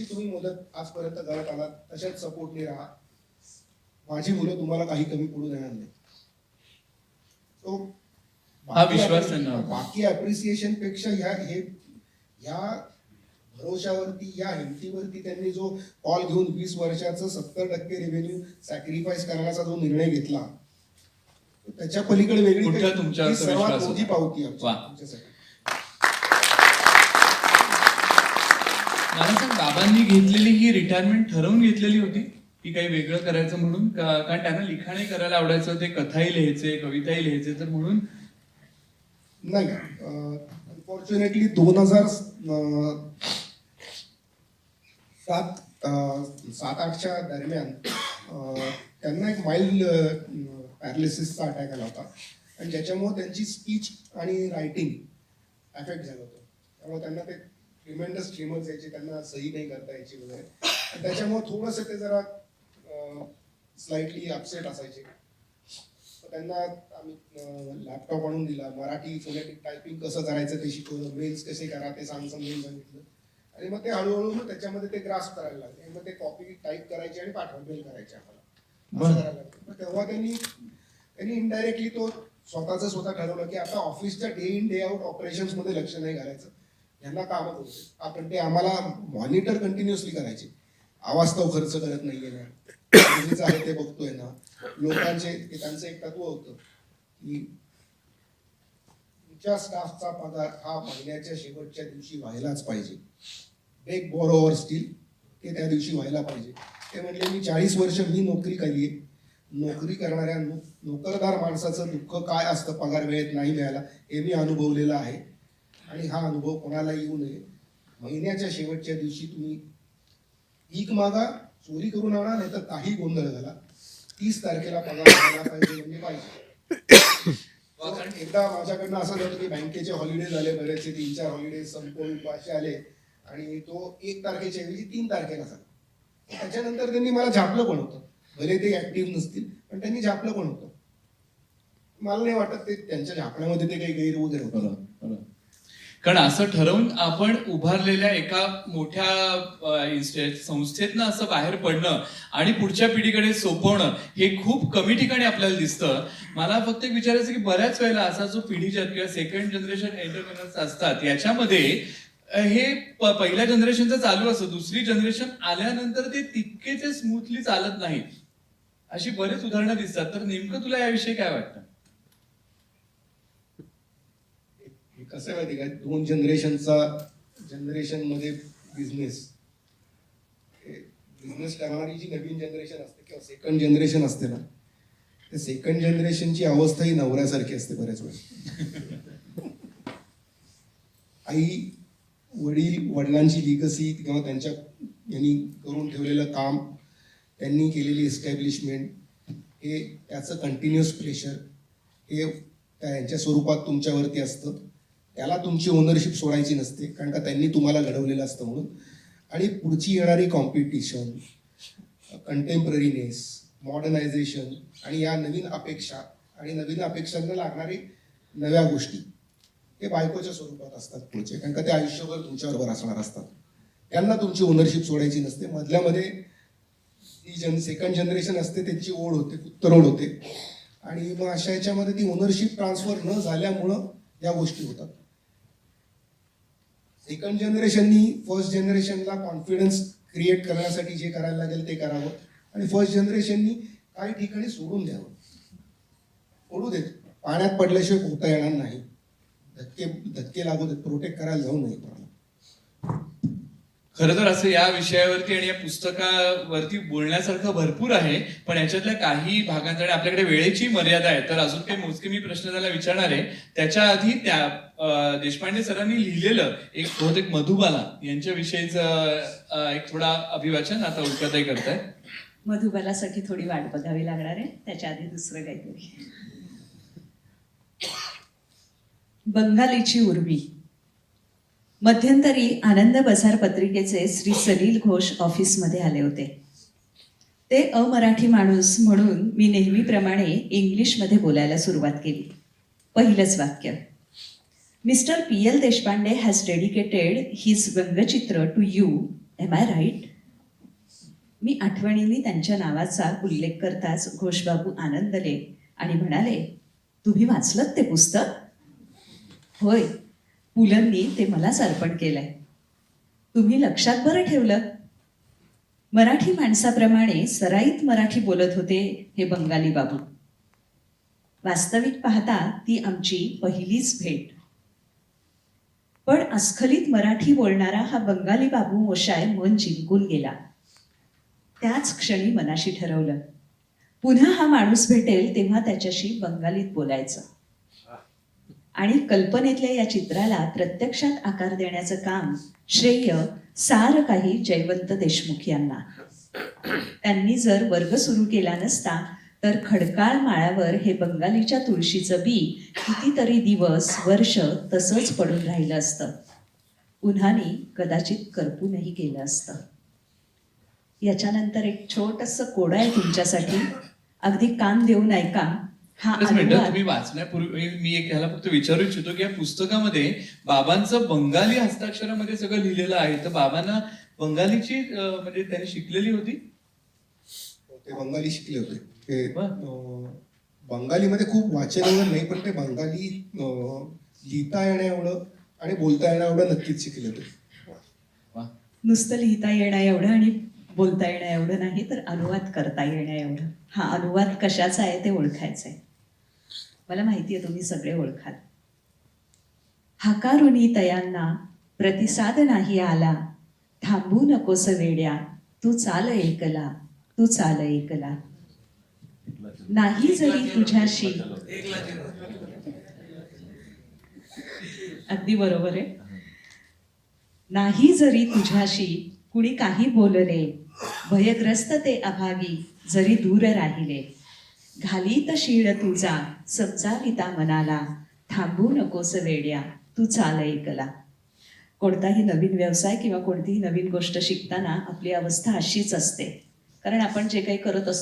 जशी तुम्ही मदत आजपर्यंत करत आलात तशाच सपोर्टने राहा माझी मुलं तुम्हाला काही कमी पडू देणार नाही हा बाकी विश्वास. बाकी अप्रिसिएशनपेक्षा ह्या हे ह्या भरोशावरती या हिमतीवरती त्यांनी जो कॉल घेऊन वीस वर्षाचं सत्तर टक्के रेव्हेन्यू सॅक्रिफाईस करण्याचा जो निर्णय घेतला तो त्याच्या पलीकडे वेगळी सर्वात मोठी? पावती. आमच्यासाठी मला सांग बाबांनी घेतलेली ही रिटायरमेंट ठरवून घेतलेली होती? की काही वेगळं करायचं म्हणून? का- कारण त्यांना लिखाणही करायला आवडायचं ते कथाही लिहायचे कविताही लिहायचे तर म्हणून? नाही अनफॉर्च्युनेटली दोन हजार सात सात आठच्या दरम्यान त्यांना एक माइल्ड पॅरालिसिसचा अटॅक आला होता. आणि ज्याच्यामुळे त्यांची स्पीच आणि रायटिंग अफेक्ट झालं होतं. त्यामुळे त्यांना ते ट्रिमेंडस ट्रिमर्स यायचे त्यांना सही नाही करता यायची वगैरे. त्याच्यामुळे थोडंसं ते जरा स्लाइटली अपसेट असायचे. त्यांना आम्ही लॅपटॉप आणून दिला. मराठी फोनेटिक टायपिंग कसं करायचं ते शिकवलं. मेल्स कसे करा ते सांग समजून सांगितलं. आणि मग ते हळूहळू मग त्याच्यामध्ये ते ग्रास करायला लागले. मग ते कॉपी टाईप करायचे आणि पाठवा मेल करायचे आम्हाला. तेव्हा त्यांनी त्यांनी इनडायरेक्टली तो स्वतःच स्वतः ठरवलं की आता ऑफिसच्या डे इन डे आउट ऑपरेशन्समध्ये लक्ष नाही घालायचं. यांना कामच होते. आपण ते आम्हाला मॉनिटर कंटिन्युअसली करायचे. अवास्तव खर्च करत नाहीये ना. आहे ते बघतोय ना. लोकांचे ते त्यांचं एक तत्व होतं की तुमच्या स्टाफचा पगार हा महिन्याच्या शेवटच्या दिवशी व्हायलाच पाहिजे. ब्रेक ओव्हर स्टील ते त्या दिवशी व्हायला पाहिजे. ते म्हणजे मी चाळीस वर्ष मी नोकरी केली आहे नोकरी करणाऱ्या नोकरदार माणसाचं दुःख काय असतं? पगार वेळेत नाही मिळाला. हे मी अनुभवलेलं आहे. आणि हा अनुभव कोणाला येऊ नये. महिन्याच्या शेवटच्या दिवशी तुम्ही भीक मागा चोरी करून आणा नाही तर काही गोंधळ घाला. तीस तारखेला पगार व्हायला पाहिजे म्हणजे पाहिजे. एकदा माझ्याकडनं असं झालं की बँकेचे हॉलिडे झाले बरेचसे तीन चार हॉलिडे संपवून पाचशे आले. आणि तो एक तारखेच्या ऐवजी तीन तारखेला झाला. त्याच्यानंतर त्यांनी मला झापलं पण होतं. भले ते ऍक्टिव्ह नसतील पण त्यांनी झापलं पण होतं. मला नाही वाटत ते त्यांच्या झापण्यामध्ये ते काही गैर वगैरे होतं कारण असं ठरवून आपण उभारलेल्या एका मोठ्या संस्थेतनं असं बाहेर पडणं आणि पुढच्या पिढीकडे सोपवणं हे खूप कमी ठिकाणी आपल्याला दिसतं. मला फक्त एक विचारायचं की बऱ्याच वेळेला असा जो पिढीच्या किंवा सेकंड जनरेशन एंटरप्रेनर्स असतात याच्यामध्ये हे पहिल्या जनरेशनचं चालू असतं दुसरी जनरेशन आल्यानंतर ते तितके ते स्मूथली चालत नाही. अशी बरेच उदाहरणं दिसतात. तर नेमकं तुला याविषयी काय वाटतं हे कसं आहे माहिती काय दोन जनरेशनचा जनरेशनमध्ये बिझनेस बिझनेस करणारी जी नवीन जनरेशन असते किंवा सेकंड जनरेशन असते ना ते सेकंड जनरेशनची अवस्था ही नवऱ्यासारखी असते बऱ्याच वेळेस. आई वडील वडिलांची लिगसी किंवा त्यांच्या यांनी करून ठेवलेलं काम त्यांनी केलेली एस्टॅब्लिशमेंट हे त्याचं कंटिन्युअस प्रेशर हे त्या यांच्या स्वरूपात तुमच्यावरती असतं. त्याला तुमची ओनरशिप सोडायची नसते कारण का त्यांनी तुम्हाला घडवलेलं असतं म्हणून. आणि पुढची येणारी कॉम्पिटिशन कंटेम्पररीनेस मॉडर्नायझेशन आणि या नवीन अपेक्षा आणि नवीन अपेक्षांना लागणारी नव्या गोष्टी हे बायकोच्या स्वरूपात असतात पुढचे कारण का ते आयुष्यभर तुमच्याबरोबर असणार असतात. त्यांना तुमची ओनरशिप सोडायची नसते. मधल्यामध्ये ती जन सेकंड जनरेशन असते त्यांची ओढ होते उत्तरोड होते. आणि मग अशा याच्यामध्ये ती ओनरशिप ट्रान्सफर न झाल्यामुळं या गोष्टी होतात. सेकंड जनरेशननी फर्स्ट जनरेशनला कॉन्फिडन्स क्रिएट करण्यासाठी जे करायला लागेल ते करावं. आणि फर्स्ट जनरेशननी काही ठिकाणी सोडून द्यावं. सोडू देत. पाण्यात पडल्याशिवाय पोहता येणार नाही. धक्के धक्के लागू देत. प्रोटेक्ट करायला जाऊ नये. कोणाला खरं तर असं या विषयावरती आणि या पुस्तकावरती बोलण्यासारखं भरपूर आहे पण याच्यातल्या काही भागांसाठी आपल्याकडे वेळेची मर्यादा आहे तर अजून काही मोजके मी प्रश्न त्याला विचारणार आहे. त्याच्या आधी त्या देशपांडे सरांनी लिहिलेलं एक बहुतेक मधुबाला यांच्याविषयीच एक थोडा अभिवाचन आता उल्काताई करताय. मधुबालासाठी थोडी वाट बघावी लागणार आहे त्याच्या आधी दुसरं काहीतरी. बंगालीची उर्वी मध्यंतरी आनंद बाजार पत्रिकेचे श्री सलील घोष ऑफिसमध्ये आले होते. ते अमराठी माणूस म्हणून मी नेहमीप्रमाणे इंग्लिशमध्ये बोलायला सुरुवात केली. पहिलंच वाक्य. Mister P L Deshpande has dedicated his व्यंगचित्र to you M I right मी आठवणींनी त्यांच्या नावाचा उल्लेख करताच घोषबाबू आनंदले आणि म्हणाले तुम्ही वाचलत ते पुस्तक? होय. पुलंनी ते मलाच अर्पण केलंय. तुम्ही लक्षात बरं ठेवलं? मराठी माणसाप्रमाणे सराईत मराठी बोलत होते हे बंगाली बाबू. वास्तविक पाहता ती आमची पहिलीच भेट. पण अस्खलित मराठी बोलणारा हा बंगाली बाबू मोशाय मन जिंकून गेला. त्याच क्षणी मनाशी ठरवलं. पुन्हा हा माणूस भेटेल तेव्हा त्याच्याशी बंगालीत बोलायचं. आणि कल्पनेतल्या या चित्राला प्रत्यक्षात आकार देण्याचं काम श्रेय सार काही जयवंत देशमुख यांना. त्यांनी जर वर्ग सुरू केला नसता तर खडकाळ माळ्यावर हे बंगालीच्या तुळशीचं बी कितीतरी दिवस वर्ष तसंच पडून राहिलं असतं. उन्हाने कदाचित करपूनही गेलं असतं. याच्यानंतर एक छोटस कोड आहे तुमच्यासाठी. अगदी कान देऊन ऐका. हा तुम्ही वाचण्यापूर्वी मी एक ह्याला फक्त विचारू इच्छितो की या पुस्तकामध्ये बाबांचं बंगाली हस्ताक्षरामध्ये सगळं लिहिलेलं आहे तर बाबांना बंगालीची म्हणजे त्यांनी शिकलेली होती? ते बंगाली शिकले होते. ते बंगालीमध्ये खूप वाचन नाही पण ते बंगाली लिहिता येण्या एवढं आणि बोलता येण्या एवढं नक्कीच शिकले होते. वा. नुसतं लिहिता येणं एवढं आणि बोलता येणं एवढं नाही तर अनुवाद करता येणं एवढं हा अनुवाद कशाचा आहे ते ओळखायचं आहे मला माहिती आहे तुम्ही सगळे ओळखाल. हाकारुनी तयांना प्रतिसाद नाही आला. थांबू नकोस वेड्या. तू चाल एकला तू चाल एकला नाही जरी तुझ्याशी. अगदी बरोबर आहे. नाही जरी तुझ्याशी कुणी काही बोलले. भयग्रस्त ते अभागी जरी दूर राहिले. घालीत शीळ तुझा समजाविता मनाला. थांबू नकोस वेड्या तू चाल ऐकला. कोणताही नवीन व्यवसाय किंवा कोणतीही नवीन गोष्ट शिकताना आपली अवस्था अशीच असते. कारण आपण जे काही करत असतो